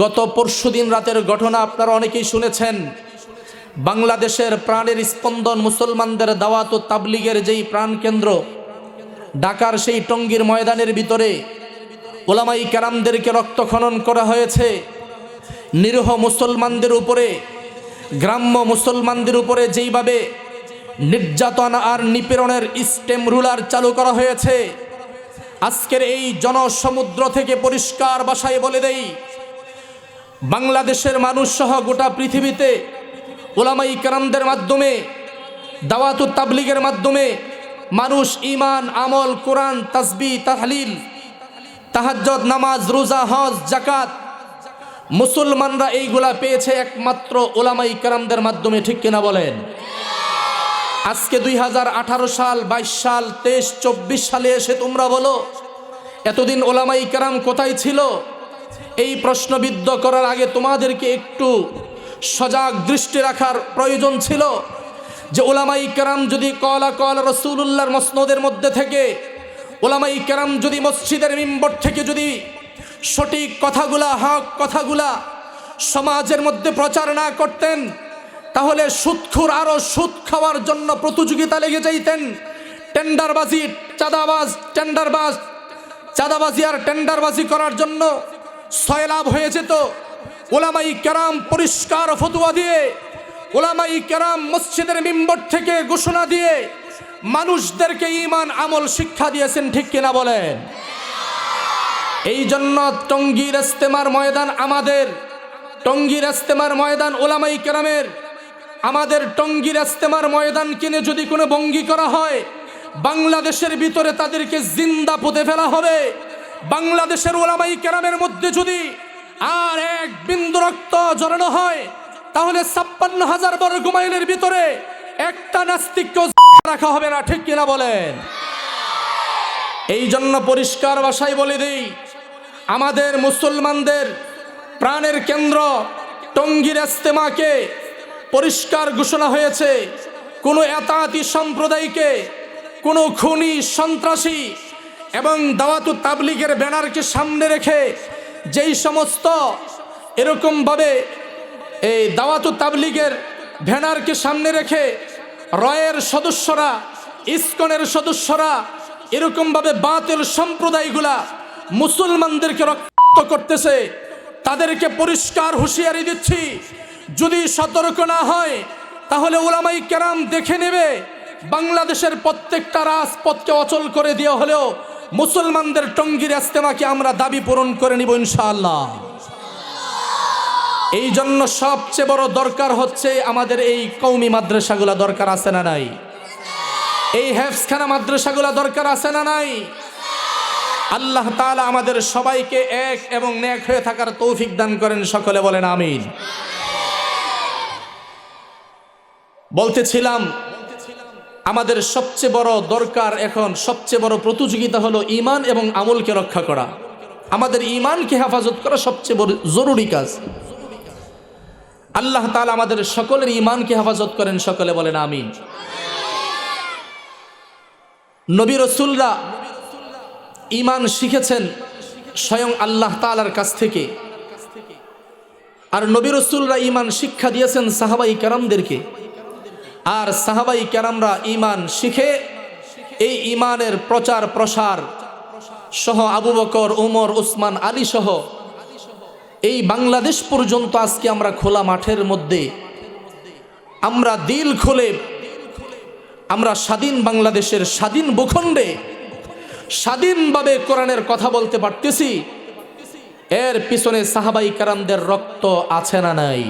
গত পরশুদিন রাতের ঘটনা আপনারা অনেকেই শুনেছেন। বাংলাদেশের প্রাণের স্পন্দন মুসলমানদের দাওয়াত ও তাবলিগের যেই প্রাণকেন্দ্র ঢাকার সেই টঙ্গীর ময়দানের ভিতরে ওলামাই কেরামদেরকে রক্তখনন করা হয়েছে। নিরীহ মুসলমানদের উপরে, গ্রাম্য মুসলমানদের উপরে যেইভাবে নির্যাতন আর নিপীড়নের স্টেম রুলার চালু করা হয়েছে, আজকের এই জনসমুদ্র থেকে পরিষ্কার বাসায় বলে দেই বাংলাদেশের মানুষ সহ গোটা পৃথিবীতে ওলামাই কারামদের মাধ্যমে, দাওয়াতু তাবলিগের মাধ্যমে মানুষ ইমান আমল, কোরআন তাসবি তাহলিল, তাহাজ্জদ, নামাজ, রোজা, হজ জাকাত মুসলমানরা এইগুলা পেয়েছে একমাত্র ওলামাই কারামদের মাধ্যমে, ঠিক কিনা বলেন? আজকে দুই হাজার আঠারো সাল, বাইশ সাল, তেইশ, চব্বিশ সালে এসে তোমরা বলো, এতদিন ওলামাই কারাম কোথায় ছিল? এই প্রশ্নবিদ্ধ করার আগে তোমাদেরকে একটু সজাগ দৃষ্টি রাখার প্রয়োজন ছিল যে ওলামাই কেরাম যদি কলা কল রসুল্লাহর মসনদের মধ্যে থেকে, ওলামাই কেরাম যদি মসজিদের মিম্বর থেকে যদি সঠিক কথাগুলা, হক কথাগুলা সমাজের মধ্যে প্রচার না করতেন, তাহলে সুৎখুর আরও সুদ খাওয়ার জন্য প্রতিযোগিতা লেগে যাইতেন। টেন্ডারবাজি, চাঁদাবাজ, টেন্ডারবাজ, চাঁদাবাজি আর টেন্ডারবাজি করার জন্য সয়লাভ হয়ে যেত ওলামাই কেরাম পরিষ্কার ফতুয়া দিয়ে, ওলামাই কেরাম মসজিদের মিম্বর থেকে ঘোষণা দিয়ে মানুষদেরকে ইমান আমল শিক্ষা দিয়েছেন, ঠিক কিনা বলেন? এই জন্য টঙ্গীর ইস্তেমার ময়দান আমাদের, টঙ্গীর ইস্তেমার ময়দান ওলামাই কেরামের। আমাদের টঙ্গীর ইস্তেমার ময়দান কিনে যদি কোনো বঙ্গি করা হয়, বাংলাদেশের ভিতরে তাদেরকে জিন্দা পুঁতে ফেলা হবে। বাংলাদেশের ওলামাই কেরামের মধ্যে যদি আর এক বিন্দু রক্ত জড়ানো হয়, তাহলে ছাপ্পান্ন হাজার বর্গ মাইলের ভিতরে একটা নাস্তিককে রাখা হবে না, ঠিক কিনা বলেন? এই জন্য পরিষ্কার ভাষায় বলে দিই, আমাদের মুসলমানদের প্রাণের কেন্দ্র টঙ্গীর ইস্তেমাকে পরিষ্কার ঘোষণা হয়েছে, কোনো এতাতি সম্প্রদায়কে কোনো খুনি সন্ত্রাসী এবং দাওয়াতু তাবলিগের ব্যানারকে সামনে রেখে যেই সমস্ত এরকমভাবে এই দাওয়াতু তাবলিগের ব্যানারকে সামনে রেখে রয়ের সদস্যরা, ইস্কনের সদস্যরা, এরকমভাবে বাতিল সম্প্রদায়গুলা মুসলমানদেরকে রক্ত করতেছে, তাদেরকে পরিষ্কার হুঁশিয়ারি দিচ্ছি। যদি সতর্ক না হয়, তাহলে ওলামাই কেরাম দেখে নেবে, বাংলাদেশের প্রত্যেকটা রাজপথকে অচল করে দেওয়া হলেও মুসলমানদের টঙ্গির ইস্তেমাকে আমরা দাবি পূরণ করে নিব ইনশাআল্লাহ। এই জন্য সবচেয়ে বড় দরকার হচ্ছে আমাদের এই কৌমি মাদ্রাসাগুলা দরকার আছে না নাই? এই হেফসখানা মাদ্রাসাগুলা দরকার আছে না নাই? আল্লাহ তাআলা আমাদের সবাইকে এক এবং ন্যাক হয়ে থাকার তৌফিক দান করেন, সকলে বলেন আমিন। বলতেছিলাম আমাদের সবচেয়ে বড় দরকার এখন, সবচেয়ে বড় প্রতিযোগিতা হলো ইমান এবং আমলকে রক্ষা করা। আমাদের ইমানকে হেফাজত করা সবচেয়ে বড় জরুরি কাজ। আল্লাহ তাআলা আমাদের সকলের ইমানকে হেফাজত করেন, সকলে বলেন আমিন। নবী রসুলরা ইমান শিখেছেন স্বয়ং আল্লাহ তালার কাছ থেকে। আর নবী রসুলরা ইমান শিক্ষা দিয়েছেন সাহাবাই কারামদেরকে। আর সাহাবাই কারামরা ইমান শিখে এই ইমানের প্রচার প্রসার সহ আবু বকর, উমর, উসমান, আলী সহ এই বাংলাদেশ পর্যন্ত আজকে আমরা খোলা মাঠের মধ্যে আমরা দিল খুলে আমরা স্বাধীন বাংলাদেশের স্বাধীন ভূখণ্ডে স্বাধীনভাবে কোরআনের কথা বলতে পারতেছি। এর পিছনে সাহাবাই কারামদের রক্ত আছে না নাই?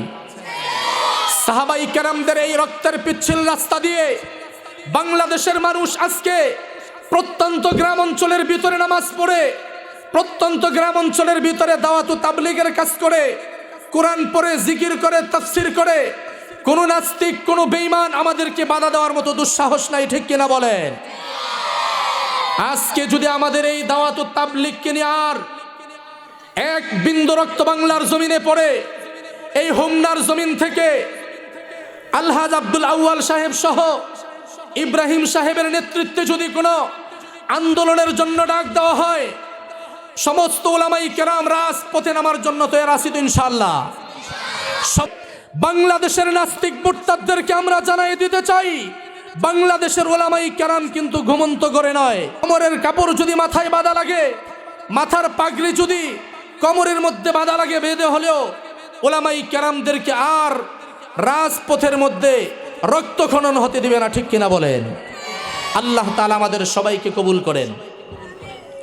সাহাবাই কারামদের এই রক্তের পিচ্ছিল রাস্তা দিয়ে বাংলাদেশের মানুষ আজকে প্রত্যন্ত গ্রাম অঞ্চলের ভিতরে নামাজ পড়ে, প্রত্যন্ত গ্রাম অঞ্চলের ভিতরে দাওয়াতু তাবলিগের কাজ করে, কোরআন পড়ে, জিকির করে, তাফসির করে, কোনো নাস্তিক, কোনো বেইমান আমাদেরকে বাধা দেওয়ার মতো দুঃসাহস নাই, ঠিক কিনা বলেন? আজকে যদি আমাদের এই দাওয়াত তাবলিগকে নিয়ে আর এক বিন্দু রক্ত বাংলার জমিনে পড়ে, এই হোমনার জমিন থেকে আলহাজ আব্দুল আউয়াল সাহেব সহ ইব্রাহিম সাহেবের নেতৃত্বে যদি কোনো আন্দোলনের জন্য ডাক দেওয়া হয়, সমস্ত ওলামাই কেরাম রাজপথে নামার জন্য তৈরি আছি তো ইনশাল্লাহ সব বাংলাদেশের নাস্তিক মুরতাদদেরকে আমরা জানাই দিতে চাই, বাংলাদেশের ওলামাই কেরাম কিন্তু ঘুমন্ত করে নয়। কোমরের কাপড় যদি মাথায় বাঁধা লাগে, মাথার পাগড়ি যদি কোমরের মধ্যে বাঁধা লাগে বেঁধে হলেও ওলামাই কেরামদেরকে আর রাজপথের মধ্যে রক্ত খনন হতে দিবে না, ঠিক কিনা বলেন? আল্লাহ তালা আমাদের সবাইকে কবুল করেন।